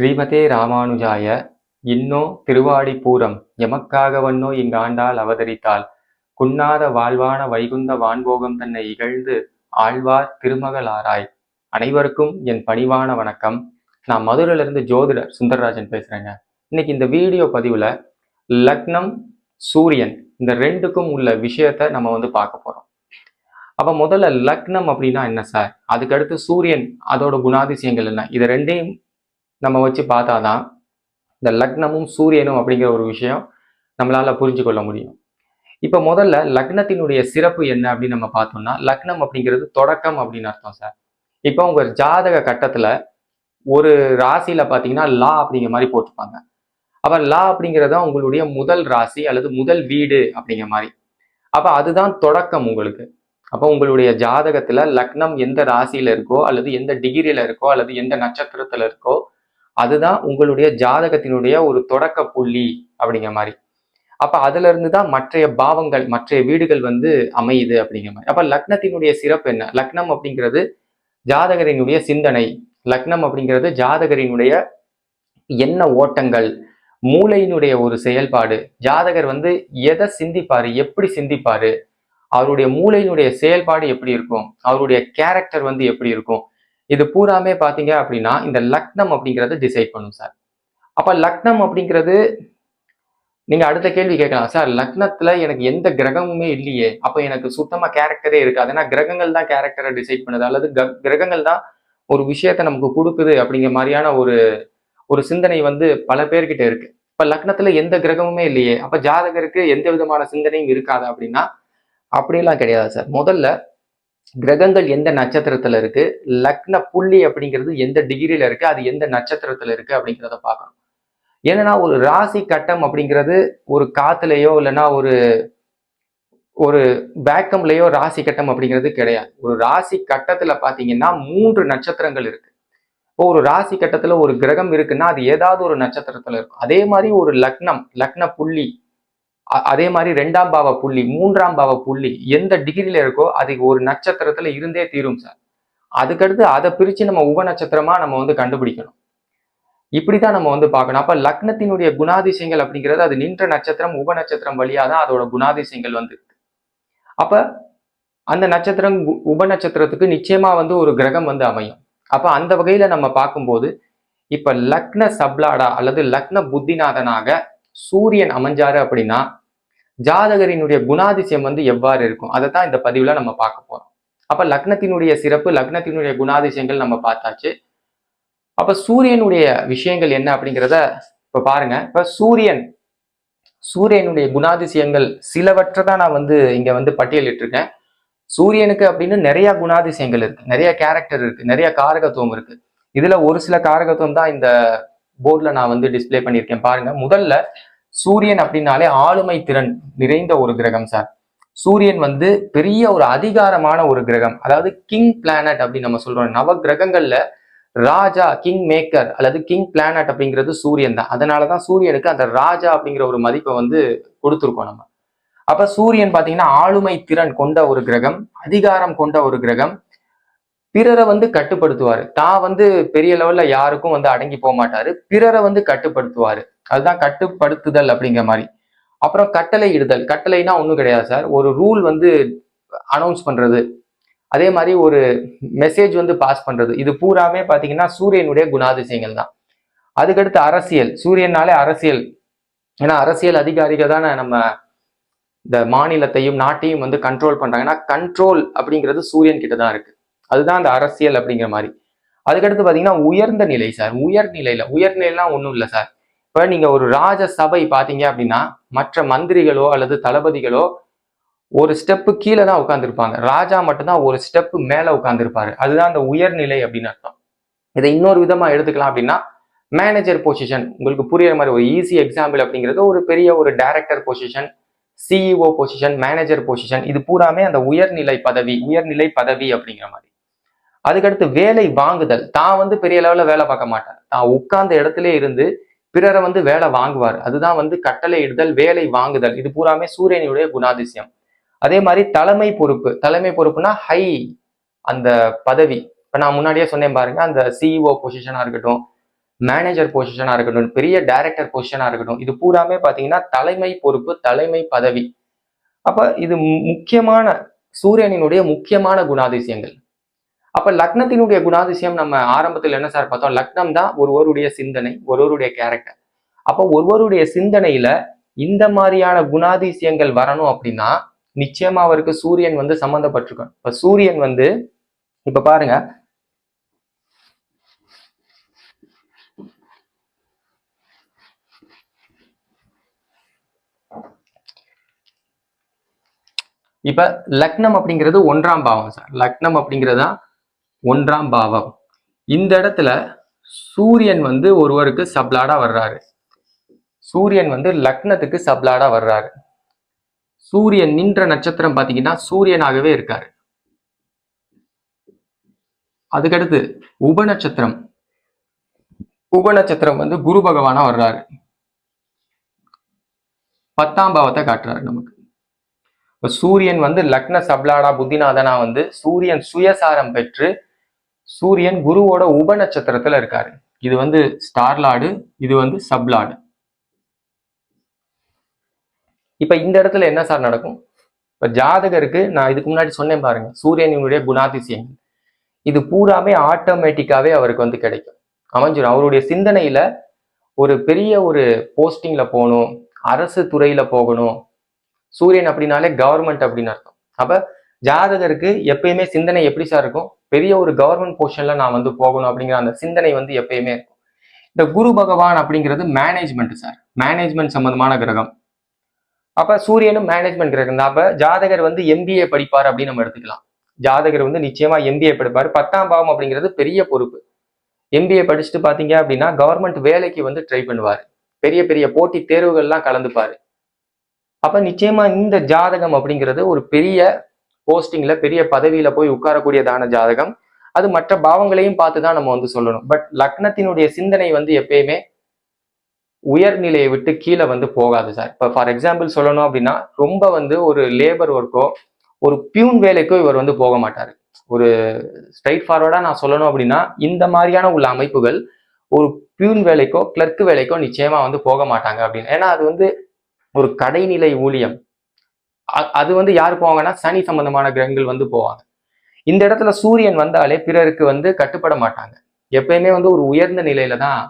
ஸ்ரீமதே ராமானுஜாய. இன்னோ திருவாடிப்பூரம். எமக்காகவன்னோ இங்காண்டால் அவதரித்தாள். குன்னாத வாழ்வான வைகுந்த வான்போகம் தன்னை இகழ்ந்து ஆழ்வார் திருமகளாராய். அனைவருக்கும் என் பணிவான வணக்கம். நான் மதுரையில இருந்து ஜோதிடர் சுந்தரராஜன் பேசுறேங்க. இன்னைக்கு இந்த வீடியோ பதிவுல லக்னம் சூரியன் இந்த ரெண்டுக்கும் உள்ள விஷயத்த நம்ம வந்து பார்க்க போறோம். அப்ப முதல்ல லக்னம் அப்படின்னா என்ன சார்? அதுக்கடுத்து சூரியன் அதோட குணாதிசயங்கள் என்ன? இது ரெண்டையும் நம்ம வச்சு பார்த்தா தான் இந்த லக்னமும் சூரியனும் அப்படிங்கிற ஒரு விஷயம் நம்மளால புரிஞ்சு கொள்ள முடியும். இப்போ முதல்ல லக்னத்தினுடைய சிறப்பு என்ன அப்படின்னு நம்ம பார்த்தோம்னா லக்னம் அப்படிங்கிறது தொடக்கம் அப்படின்னு அர்த்தம் சார். இப்போ உங்க ஜாதக கட்டத்துல ஒரு ராசியில் பார்த்தீங்கன்னா லா அப்படிங்கிற மாதிரி போட்டிருப்பாங்க. அப்போ லா அப்படிங்கிறது தான் உங்களுடைய முதல் ராசி அல்லது முதல் வீடு அப்படிங்கிற மாதிரி. அப்ப அதுதான் தொடக்கம் உங்களுக்கு. அப்போ உங்களுடைய ஜாதகத்துல லக்னம் எந்த ராசியில இருக்கோ அல்லது எந்த டிகிரியில் இருக்கோ அல்லது எந்த நட்சத்திரத்துல இருக்கோ அதுதான் உங்களுடைய ஜாதகத்தினுடைய ஒரு தொடக்க புள்ளி அப்படிங்கிற மாதிரி. அப்ப அதுல இருந்து தான் மற்றைய பாவங்கள் மற்றைய வீடுகள் வந்து அமையுது அப்படிங்கிற மாதிரி. அப்ப லக்னத்தினுடைய சிறப்பு என்ன? லக்னம் அப்படிங்கிறது ஜாதகரினுடைய சிந்தனை. லக்னம் அப்படிங்கிறது ஜாதகரினுடைய என்ன ஓட்டங்கள் மூளையினுடைய ஒரு செயல்பாடு. ஜாதகர் வந்து எதை சிந்திப்பாரு? எப்படி சிந்திப்பாரு? அவருடைய மூளையினுடைய செயல்பாடு எப்படி இருக்கும்? அவருடைய கேரக்டர் வந்து எப்படி இருக்கும்? இது பூராமே பார்த்தீங்க அப்படின்னா இந்த லக்னம் அப்படிங்கிறத டிசைட் பண்ணும் சார். அப்போ லக்னம் அப்படிங்கிறது நீங்க அடுத்த கேள்வி கேட்கலாம் சார் லக்னத்துல எனக்கு எந்த கிரகமுமே இல்லையே. அப்போ எனக்கு சுத்தமா கேரக்டரே இருக்காது. ஏன்னா கிரகங்கள் தான் கேரக்டரை டிசைட் பண்ணுது. அல்லது கிரகங்கள் தான் ஒரு விஷயத்த நமக்கு கொடுக்குது அப்படிங்கிற மாதிரியான ஒரு ஒரு சிந்தனை வந்து பல பேர்கிட்ட இருக்கு. இப்ப லக்னத்துல எந்த கிரகமுமே இல்லையே. அப்ப ஜாதகருக்கு எந்த விதமான சிந்தனையும் இருக்காது அப்படின்னா அப்படியெல்லாம் கிடையாது சார். முதல்ல கிரகங்கள் எந்த நட்சத்திரத்துல இருக்கு? லக்ன புள்ளி அப்படிங்கிறது எந்த டிகிரியில இருக்கு? அது எந்த நட்சத்திரத்துல இருக்கு அப்படிங்கிறத பார்க்கணும். ஏன்னா ஒரு ராசி கட்டம் அப்படிங்கிறது ஒரு காத்துலயோ இல்லைன்னா ஒரு ஒரு வேக்கம்லயோ ராசி கட்டம் அப்படிங்கிறது கிடையாது. ஒரு ராசி கட்டத்துல பாத்தீங்கன்னா மூன்று நட்சத்திரங்கள் இருக்கு. இப்போ ஒரு ராசி கட்டத்துல ஒரு கிரகம் இருக்குன்னா அது ஏதாவது ஒரு நட்சத்திரத்துல இருக்கும். அதே மாதிரி ஒரு லக்னம் லக்ன புள்ளி அதே மாதிரி ரெண்டாம் பாவ புள்ளி மூன்றாம் பாவ புள்ளி எந்த டிகிரியில இருக்கோ அது ஒரு நட்சத்திரத்துல இருந்தே தீரும் சார் அதுக்கடுத்து அதை பிரிச்சு நம்ம உப நட்சத்திரமா நம்ம வந்து கண்டுபிடிக்கணும். இப்படிதான் நம்ம வந்து பார்க்கணும். அப்ப லக்னத்தினுடைய குணாதிசயங்கள் அப்படிங்கிறது அது நின்ற நட்சத்திரம் உப நட்சத்திரம் வழியா தான் அதோட குணாதிசயங்கள் வந்து அப்போ அப்ப அந்த நட்சத்திரம் உப நட்சத்திரத்துக்கு நிச்சயமா வந்து ஒரு கிரகம் வந்து அமையும். அப்ப அந்த வகையில நம்ம பார்க்கும்போது இப்ப லக்ன சப்லாடா அல்லது லக்ன புத்திநாதனாக சூரியன் அமைஞ்சாரு அப்படின்னா ஜாதகரினுடைய குணாதிசயம் வந்து எவ்வாறு இருக்கும்? அதை தான் இந்த பதிவில் நம்ம பார்க்க போறோம். அப்போ லக்னத்தினுடைய சிறப்பு லக்னத்தினுடைய குணாதிசயங்கள் நம்ம பார்த்தாச்சு. அப்போ சூரியனுடைய விஷயங்கள் என்ன அப்படிங்கிறத இப்போ பாருங்க. இப்போ சூரியன் சூரியனுடைய குணாதிசயங்கள் சிலவற்றை தான் நான் வந்து இங்க வந்து பட்டியலிட்டிருக்கேன். சூரியனுக்கு அப்படின்னு நிறைய குணாதிசயங்கள் இருக்கு. நிறைய கேரக்டர் இருக்கு. நிறைய காரகத்துவம் இருக்கு. இதுல ஒரு சில காரகத்துவம் தான் இந்த போர்டில் நான் வந்து டிஸ்பிளே பண்ணியிருக்கேன். பாருங்க. முதல்ல சூரியன் அப்படின்னாலே ஆளுமை திறன் நிறைந்த ஒரு கிரகம் சார். சூரியன் வந்து பெரிய ஒரு அதிகாரமான ஒரு கிரகம். அதாவது கிங் பிளானட் அப்படின்னு நம்ம சொல்றோம். நவ கிரகங்கள்ல ராஜா கிங் மேக்கர் அல்லது கிங் பிளானட் அப்படிங்கிறது சூரியன் தான். அதனாலதான் சூரியனுக்கு அந்த ராஜா அப்படிங்கிற ஒரு மதிப்பை வந்து கொடுத்துருக்கோம் நம்ம. அப்ப சூரியன் பாத்தீங்கன்னா ஆளுமை திறன் கொண்ட ஒரு கிரகம் அதிகாரம் கொண்ட ஒரு கிரகம். பிறரை வந்து கட்டுப்படுத்துவாரு. தான் வந்து பெரிய லெவல்ல யாருக்கும் வந்து அடங்கி போக மாட்டாரு. பிறரை வந்து கட்டுப்படுத்துவாரு. அதுதான் கட்டுப்படுத்துதல் அப்படிங்கிற மாதிரி. அப்புறம் கட்டளை இடுதல் கட்டளைனா ஒன்றும் கிடையாது சார். ஒரு ரூல் வந்து அனௌன்ஸ் பண்ணுறது அதே மாதிரி ஒரு மெசேஜ் வந்து பாஸ் பண்ணுறது இது பூராமே பார்த்தீங்கன்னா சூரியனுடைய குணாதிசயங்கள் தான். அதுக்கடுத்து அரசியல். சூரியனாலே அரசியல். ஏன்னா அரசியல் அதிகாரிகள் தானே நம்ம இந்த மாநிலத்தையும் நாட்டையும் வந்து கண்ட்ரோல் பண்ணுறாங்க ஏன்னா கண்ட்ரோல் அப்படிங்கிறது சூரியன் கிட்ட தான் இருக்குது அதுதான் அந்த அரசியல் அப்படிங்கிற மாதிரி. அதுக்கடுத்து பார்த்தீங்கன்னா உயர்ந்த நிலை சார். உயர்நிலையில். உயர்நிலைலாம் ஒன்றும் இல்லை சார். இப்போ நீங்க ஒரு ராஜ சபை பார்த்தீங்க அப்படின்னா மற்ற மந்திரிகளோ அல்லது தளபதிகளோ ஒரு ஸ்டெப்பு கீழே தான் உட்காந்துருப்பாங்க ராஜா மட்டும்தான் ஒரு ஸ்டெப்பு மேலே உட்காந்துருப்பாரு அதுதான் அந்த உயர்நிலை அப்படின்னு அர்த்தம். இதை இன்னொரு விதமா எடுத்துக்கலாம் அப்படின்னா மேனேஜர் பொசிஷன் உங்களுக்கு புரியுற மாதிரி ஒரு ஈஸி எக்ஸாம்பிள் அப்படிங்கிறது ஒரு பெரிய ஒரு director position CEO position manager position இது பூராமே அந்த உயர்நிலை பதவி உயர்நிலை பதவி அப்படிங்கிற மாதிரி. அதுக்கடுத்து வேலை வாங்குதல். தான் வந்து பெரிய லெவலில் வேலை பார்க்க மாட்டேன் தான் உட்கார்ந்த இடத்துல இருந்து பிறரை வந்து வேலை வாங்குவார். அதுதான் வந்து கட்டளையிடுதல் வேலை வாங்குதல். இது பூராமே சூரியனுடைய குணாதிசயம். அதே மாதிரி தலைமை பொறுப்பு. தலைமை பொறுப்புனா ஹை அந்த பதவி. இப்போ நான் முன்னாடியே சொன்னேன் பாருங்க அந்த சிஇஓ பொசிஷனாக இருக்கட்டும் மேனேஜர் பொசிஷனாக இருக்கட்டும் பெரிய டைரக்டர் பொசிஷனாக இருக்கட்டும் இது பூராமே பார்த்தீங்கன்னா தலைமை பொறுப்பு தலைமை பதவி. அப்போ இது மு- முக்கியமான சூரியனினுடைய முக்கியமான குணாதிசயங்கள். அப்ப லக்னத்தினுடைய குணாதிசயம் நம்ம ஆரம்பத்தில் என்ன சார் பார்த்தோம்? லக்னம் தான் ஒருவருடைய சிந்தனை ஒருவருடைய கேரக்டர் அப்போ ஒருவருடைய சிந்தனையில இந்த மாதிரியான குணாதிசயங்கள் வரணும் அப்படின்னா நிச்சயமா அவருக்கு சூரியன் வந்து சம்மந்தப்பட்டிருக்கும் இப்ப சூரியன் வந்து இப்ப பாருங்க. இப்ப லக்னம் அப்படிங்கிறது ஒன்றாம் பாவம் சார். லக்னம் அப்படிங்கிறது தான் ஒன்றாம் பாவம். இந்த இடத்துல சூரியன் வந்து ஒருவருக்கு சப்லாடா வர்றாரு. சூரியன் வந்து லக்னத்துக்கு சப்லாடா வர்றாரு. சூரியன் நின்ற நட்சத்திரம் பாத்தீங்கன்னா சூரியனாகவே இருக்காரு. அதுக்கடுத்து உப நட்சத்திரம் உப நட்சத்திரம் வந்து குரு பகவானா வர்றாரு. பத்தாம் பாவத்தை காட்டுறாரு நமக்கு. இப்ப சூரியன் வந்து லக்ன சப்லாடா புத்திநாதனா வந்து சூரியன் சுயசாரம் பெற்று சூரியன் குருவோட உப நட்சத்திரத்துல இருக்காரு. இது வந்து ஸ்டார்லாடு இது வந்து சப்லாடு இப்ப இந்த இடத்துல என்ன சார் நடக்கும்? இப்ப ஜாதகருக்கு நான் இதுக்கு முன்னாடி சொன்னேன் பாருங்க சூரியனுடைய குணாதிசயங்கள். இது பூராமே ஆட்டோமேட்டிக்காவே அவருக்கு வந்து கிடைக்கும். அமைஞ்சிடும் அவருடைய சிந்தனையில ஒரு பெரிய ஒரு போஸ்டிங்ல போகணும் அரசு துறையில போகணும். சூரியன் அப்படின்னாலே கவர்மெண்ட் அப்படின்னு அர்த்தம். அப்ப ஜாதகருக்கு எப்பயுமே சிந்தனை எப்படி சார் இருக்கும்? பெரிய ஒரு கவர்மெண்ட் போர்ஷன்ல நான் வந்து போகணும் அப்படிங்கிற அந்த சிந்தனை வந்து எப்பயுமே இருக்கும். இந்த குரு பகவான் அப்படிங்கிறது மேனேஜ்மெண்ட் சார் மேனேஜ்மெண்ட் சம்பந்தமான கிரகம். அப்ப சூரியனும் மேனேஜ்மெண்ட் கிரகம் தான். அப்ப ஜாதகர் வந்து எம்பிஏ படிப்பார் அப்படின்னு நம்ம எடுத்துக்கலாம். ஜாதகர் வந்து நிச்சயமா எம்பிஏ படிப்பார். பத்தாம் பாவம் அப்படிங்கிறது பெரிய பொறுப்பு. எம்பிஏ படிச்சுட்டு பாத்தீங்க அப்படின்னா கவர்மெண்ட் வேலைக்கு வந்து ட்ரை பண்ணுவார். பெரிய பெரிய போட்டி தேர்வுகள்லாம் கலந்துப்பாரு. அப்ப நிச்சயமா இந்த ஜாதகம் அப்படிங்கிறது ஒரு பெரிய போஸ்டிங்ல பெரிய பதவியில போய் உட்காரக்கூடியதான ஜாதகம். அது மற்ற பாவங்களையும் பார்த்து தான் நம்ம வந்து சொல்லணும். பட் லக்னத்தினுடைய சிந்தனை வந்து எப்பயுமே உயர்நிலையை விட்டு கீழே வந்து போகாது சார். இப்போ ஃபார் எக்ஸாம்பிள் சொல்லணும் அப்படின்னா ரொம்ப வந்து ஒரு லேபர் ஒர்க்கோ ஒரு பியூன் வேலைக்கோ இவர் வந்து போக மாட்டார். ஒரு ஸ்ட்ரைட் ஃபார்வர்டாக நான் சொல்லணும் அப்படின்னா இந்த மாதிரியான உள்ள அமைப்புகள் ஒரு பியூன் வேலைக்கோ கிளர்க்கு வேலைக்கோ நிச்சயமாக வந்து போக மாட்டாங்க அப்படின்னு. ஏன்னா அது வந்து ஒரு கடைநிலை ஊழியம். அது வந்து யார் போவாங்கன்னா சனி சம்பந்தமான கிரகங்கள் வந்து போவாங்க. இந்த இடத்துல சூரியன் வந்தாலே பிறருக்கு வந்து கட்டுப்பட மாட்டாங்க. எப்பயுமே வந்து ஒரு உயர்ந்த நிலையில தான்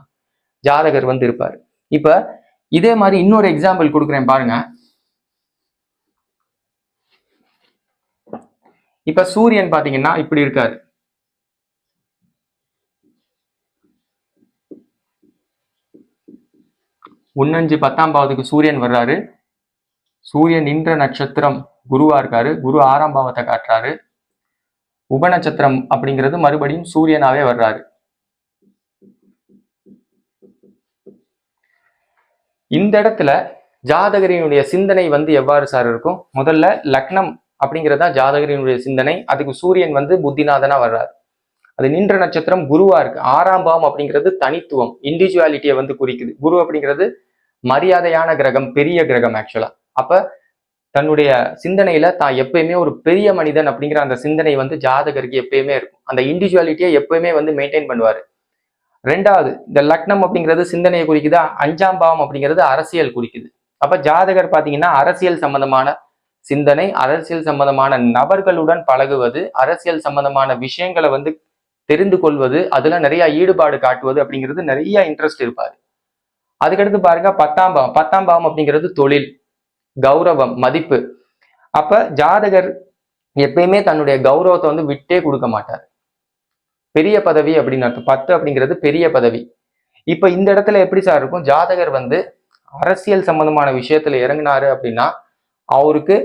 ஜாதகர் வந்து இருப்பார். இப்ப இதே மாதிரி இன்னொரு எக்ஸாம்பிள் கொடுக்குறேன் பாருங்க. இப்ப சூரியன் பாத்தீங்கன்னா இப்படி இருக்காரு. உன்னஞ்சு பத்தாம் பாவத்துக்கு சூரியன் வர்றாரு. சூரியன் நின்ற நட்சத்திரம் குருவா இருக்காரு. குரு ஆறாம் பாவத்தை காட்டுறாரு. உப நட்சத்திரம் அப்படிங்கிறது மறுபடியும் சூரியனாவே வர்றாரு. இந்த இடத்துல ஜாதகரினுடைய சிந்தனை வந்து எவ்வாறு சார் இருக்கும்? முதல்ல லக்னம் அப்படிங்கிறதா ஜாதகரினுடைய சிந்தனை. அதுக்கு சூரியன் வந்து புத்திநாதனா வர்றாரு. அது நின்ற நட்சத்திரம் குருவா இருக்கு. ஆறாம் பாவம் அப்படிங்கிறது தனித்துவம் இண்டிவிஜுவாலிட்டியை வந்து குறிக்குது. குரு அப்படிங்கிறது மரியாதையான கிரகம் பெரிய கிரகம் ஆக்சுவலா அப்ப தன்னுடைய சிந்தனையில தான் எப்பயுமே ஒரு பெரிய மனிதன் அப்படிங்கிற அந்த சிந்தனை வந்து ஜாதகருக்கு எப்பயுமே இருக்கும். அந்த இண்டிவிஜுவாலிட்டியை எப்பயுமே வந்து மெயின்டைன் பண்ணுவாரு. ரெண்டாவது இந்த லக்னம் அப்படிங்கிறது சிந்தனையை குறிக்குதா? அஞ்சாம் பாவம் அப்படிங்கிறது அரசியல் குறிக்குது. அப்ப ஜாதகர் பாத்தீங்கன்னா அரசியல் சம்பந்தமான சிந்தனை அரசியல் சம்பந்தமான நபர்களுடன் பழகுவது அரசியல் சம்பந்தமான விஷயங்களை வந்து தெரிந்து கொள்வது அதுல நிறைய ஈடுபாடு காட்டுவது அப்படிங்கிறது நிறைய இன்ட்ரெஸ்ட் இருப்பாரு. அதுக்கடுத்து பாருங்க பத்தாம் பாவம். பத்தாம் பாவம் அப்படிங்கிறது தொழில். கௌரவம் மதிப்பு. அப்ப ஜாதகர் எப்பயுமே தன்னுடைய கௌரவத்தை வந்து விட்டே கொடுக்க மாட்டார். பெரிய பதவி அப்படின்னு அர்த்தம். பத்து அப்படிங்கிறது பெரிய பதவி. இப்ப இந்த இடத்துல எப்படி சார் இருக்கும்? ஜாதகர் வந்து அரசியல் சம்பந்தமான விஷயத்துல இறங்கினாரு அப்படின்னா அவருக்கு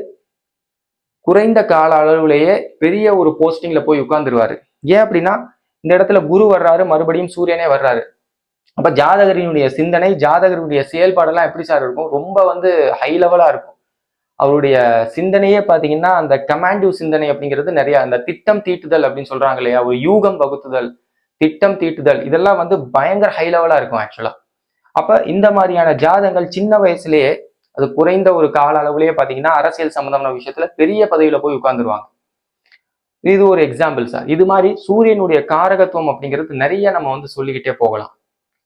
குறைந்த கால அளவுலேயே பெரிய ஒரு போஸ்டிங்ல போய் உட்கார்ந்துருவாரு. ஏன் அப்படின்னா இந்த இடத்துல குரு வர்றாரு மறுபடியும் சூரியனே வர்றாரு. அப்ப ஜாதகரினுடைய சிந்தனை ஜாதகருடைய செயல்பாடெல்லாம் எப்படி சார் இருக்கும்? ரொம்ப வந்து ஹை லெவலா இருக்கும். அவருடைய சிந்தனையே பாத்தீங்கன்னா அந்த கமாண்டிவ் சிந்தனை அப்படிங்கிறது நிறைய அந்த திட்டம் தீட்டுதல் அப்படின்னு சொல்றாங்க இல்லையா? ஒரு யூகம் வகுத்துதல் திட்டம் தீட்டுதல் இதெல்லாம் வந்து பயங்கர ஹை லெவலா இருக்கும் ஆக்சுவலா அப்ப இந்த மாதிரியான ஜாதகங்கள் சின்ன வயசுலயே அது குறைந்த ஒரு கால அளவுலயே பாத்தீங்கன்னா அரசியல் சம்பந்தமான விஷயத்துல பெரிய பதவியில போய் உட்கார்ந்துருவாங்க. இது ஒரு எக்ஸாம்பிள் சார். இது மாதிரி சூரியனுடைய காரகத்துவம் அப்படிங்கிறது நிறைய நம்ம வந்து சொல்லிக்கிட்டே போகலாம்.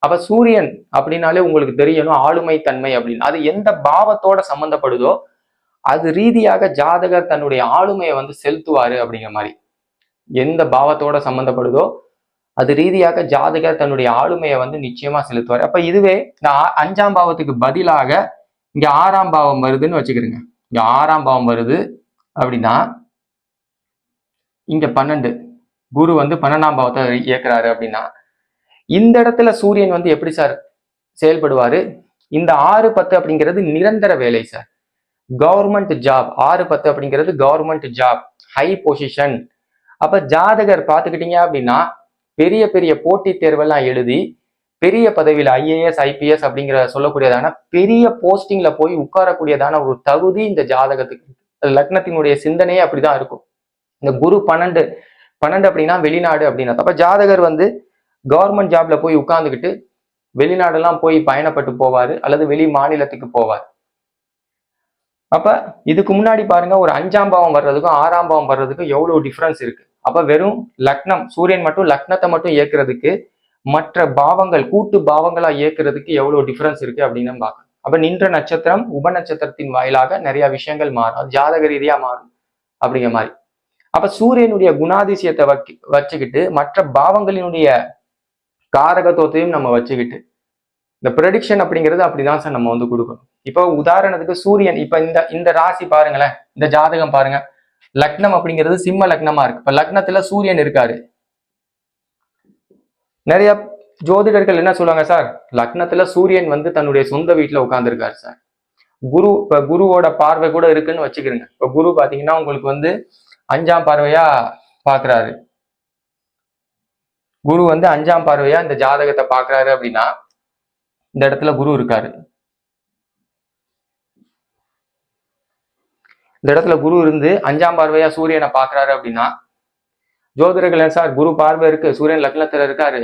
அப்ப சூரியன் அப்படின்னாலே உங்களுக்கு தெரியணும் ஆளுமை தன்மை அப்படின்னு. அது எந்த பாவத்தோட சம்பந்தப்படுதோ அது ரீதியாக ஜாதகர் தன்னுடைய ஆளுமையை வந்து செலுத்துவாரு அப்படிங்கிற மாதிரி. எந்த பாவத்தோட சம்பந்தப்படுதோ அது ரீதியாக ஜாதகர் தன்னுடைய ஆளுமையை வந்து நிச்சயமா செலுத்துவார். அப்ப இதுவே இந்த அஞ்சாம் பாவத்துக்கு பதிலாக இங்க ஆறாம் பாவம் வருதுன்னு வச்சுக்கிறோங்க. இங்க ஆறாம் பாவம் வருது அப்படின்னா இங்க பன்னெண்டு. குரு வந்து பன்னெண்டாம் பாவத்தை இயக்குறாரு அப்படின்னா இந்த இடத்துல சூரியன் வந்து எப்படி சார் செயல்படுவார்? இந்த ஆறு பத்து அப்படிங்கிறது நிரந்தர வேலை சார். கவர்மெண்ட் ஜாப் ஆறு பத்து அப்படிங்கிறது கவர்மெண்ட் ஜாப் ஹை பொசிஷன். அப்போ ஜாதகர் பார்த்துக்கிட்டீங்க அப்படின்னா பெரிய பெரிய போட்டித் தேர்வெல்லாம் எழுதி பெரிய பதவியில் ஐஏஎஸ் ஐபிஎஸ் அப்படிங்கிற சொல்லக்கூடியதான பெரிய போஸ்டிங்கில் போய் உட்காரக்கூடியதான ஒரு தகுதி இந்த ஜாதகத்துக்கு லக்னத்தினுடைய சிந்தனையே அப்படிதான் இருக்கும். இந்த குரு பன்னெண்டு பன்னெண்டு அப்படின்னா வெளிநாடு அப்படின்னா. அப்ப ஜாதகர் வந்து கவர்மெண்ட் ஜாப்ல போய் உட்காந்துக்கிட்டு வெளிநாடெல்லாம் போய் பயணப்பட்டு போவாரு அல்லது வெளி மாநிலத்துக்கு போவார். அப்ப இதுக்கு முன்னாடி பாருங்க ஒரு அஞ்சாம் பாவம் வர்றதுக்கும் ஆறாம் பாவம் வர்றதுக்கும் எவ்வளவு டிஃப்ரென்ஸ் இருக்கு? அப்ப வெறும் லக்னம் சூரியன் மட்டும் லக்னத்தை மட்டும் இயக்குறதுக்கு மற்ற பாவங்கள் கூட்டு பாவங்களா இயக்குறதுக்கு எவ்வளவு டிஃபரன்ஸ் இருக்கு அப்படின்னு பார்க்கணும் அப்ப நின்ற நட்சத்திரம் உப நட்சத்திரத்தின் வாயிலாக நிறைய விஷயங்கள் மாறும். ஜாதக ரீதியா மாறும் அப்படிங்கிற மாதிரி. அப்ப சூரியனுடைய குணாதிசயத்தை வச்சுக்கிட்டு மற்ற பாவங்களினுடைய காரகத்துவத்தையும் நம்ம வச்சுக்கிட்டு இந்த ப்ரெடிக்ஷன் அப்படிங்கிறது அப்படிதான் சார் நம்ம வந்து கொடுக்கணும். இப்போ உதாரணத்துக்கு சூரியன் இப்ப இந்த இந்த ராசி பாருங்களேன் இந்த ஜாதகம் பாருங்க. லக்னம் அப்படிங்கிறது சிம்ம லக்னமா இருக்கு. இப்ப லக்னத்துல சூரியன் இருக்காரு. நிறைய ஜோதிடர்கள் என்ன சொல்லுவாங்க சார் லக்னத்துல சூரியன் வந்து தன்னுடைய சொந்த வீட்டுல உட்கார்ந்துருக்காரு சார் குரு இப்ப குருவோட பார்வை கூட இருக்குன்னு வச்சுக்கிறேங்க இப்ப குரு பாத்தீங்கன்னா உங்களுக்கு வந்து அஞ்சாம் பார்வையா பாக்குறாரு குரு வந்து அஞ்சாம் பார்வையா இந்த ஜாதகத்தை பாக்குறாரு அப்படின்னா இந்த இடத்துல குரு இருக்காரு. இந்த இடத்துல குரு இருந்து அஞ்சாம் பார்வையா சூரியனை பாக்குறாரு அப்படின்னா ஜோதிடர்கள் சார் குரு பார்வை இருக்கு சூரியன் லக்னத்துல இருக்காரு.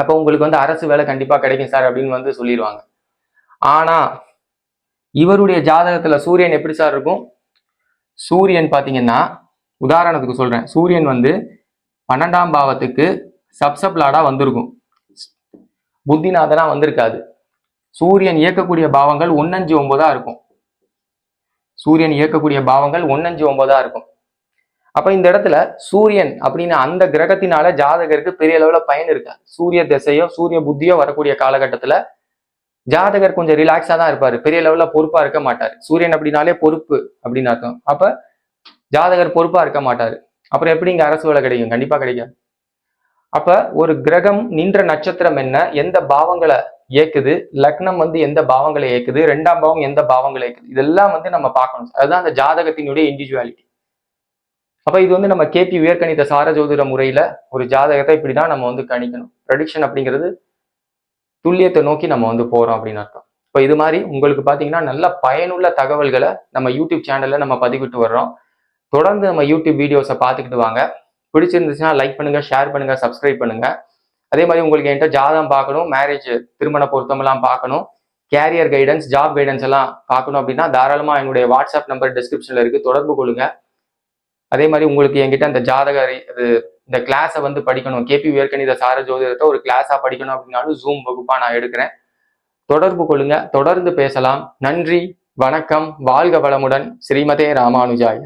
அப்ப உங்களுக்கு வந்து அரசு வேலை கண்டிப்பா கிடைக்கும் சார் அப்படின்னு வந்து சொல்லிடுவாங்க. ஆனா இவருடைய ஜாதகத்துல சூரியன் எப்படி சார் இருக்கும்? சூரியன் பாத்தீங்கன்னா உதாரணத்துக்கு சொல்றேன். சூரியன் வந்து பன்னெண்டாம் பாவத்துக்கு சப்சப்லாடாக வந்திருக்கும். புத்திநாதனா வந்திருக்காது. சூரியன் இயக்கக்கூடிய பாவங்கள் ஒன்னஞ்சு ஒன்பதா இருக்கும். சூரியன் இயக்கக்கூடிய பாவங்கள் ஒன்னஞ்சு ஒன்பதா இருக்கும். அப்ப இந்த இடத்துல சூரியன் அப்படின்னு அந்த கிரகத்தினால ஜாதகருக்கு பெரிய அளவுல பயன் இருக்கா? சூரிய திசையோ சூரிய புத்தியோ வரக்கூடிய காலகட்டத்துல ஜாதகர் கொஞ்சம் ரிலாக்ஸா தான் இருப்பாரு. பெரிய லெவல்ல பொறுப்பா இருக்க மாட்டாரு. சூரியன் அப்படின்னாலே பொறுப்பு அப்படின்னு அர்த்தம். அப்ப ஜாதகர் பொறுப்பா இருக்க மாட்டாரு. அப்புறம் எப்படி இங்க அரசு வேலை கிடைக்கும்? கண்டிப்பா கிடைக்காது. அப்ப ஒரு கிரகம் நின்ற நட்சத்திரம் என்ன? எந்த பாவங்களை இயக்குது லக்னம் வந்து எந்த பாவங்களை இயக்குது ரெண்டாம் பாவம் எந்த பாவங்களை இயக்குது இதெல்லாம் வந்து நம்ம பார்க்கணும் அதுதான் அந்த ஜாதகத்தினுடைய இண்டிவிஜுவாலிட்டி அப்ப இது வந்து நம்ம கேபி உயர்கணித சார ஜோதிட முறையில ஒரு ஜாதகத்தை இப்படிதான் நம்ம வந்து கணிக்கணும். ப்ரடிக்ஷன் அப்படிங்கிறது துல்லியத்தை நோக்கி நம்ம வந்து போறோம் அப்படின்னு அர்த்தம். இப்போ இது மாதிரி உங்களுக்கு பார்த்தீங்கன்னா நல்ல பயனுள்ள தகவல்களை நம்ம யூடியூப் சேனல்ல நம்ம பதிவிட்டு வர்றோம். தொடர்ந்து நம்ம யூடியூப் வீடியோஸை பார்த்துக்கிட்டு வாங்க. பிடிச்சிருந்துச்சுன்னா லைக் பண்ணுங்க ஷேர் பண்ணுங்க சப்ஸ்கிரைப் பண்ணுங்க. அதே மாதிரி உங்களுக்கு என்கிட்ட ஜாதகம் பார்க்கணும் மேரேஜ் திருமண பொருத்தமெல்லாம் பார்க்கணும் கேரியர் கைடன்ஸ் ஜாப் கைடன்ஸ் எல்லாம் பார்க்கணும் அப்படின்னா தாராளமாக என்னுடைய வாட்ஸ்அப் நம்பர் டிஸ்கிரிப்ஷனில் இருக்கு தொடர்பு கொள்ளுங்க. அதே மாதிரி உங்களுக்கு என்கிட்ட அந்த ஜாதக அது இந்த கிளாஸை வந்து படிக்கணும். கேபி உயர்கணித சார ஜோதிடத்தை ஒரு கிளாஸாக படிக்கணும் அப்படின்னாலும் ஜூம் வகுப்பாக நான் எடுக்கிறேன். தொடர்பு கொள்ளுங்க தொடர்ந்து பேசலாம். நன்றி வணக்கம் வாழ்க வளமுடன். ஸ்ரீமதே ராமானுஜாய.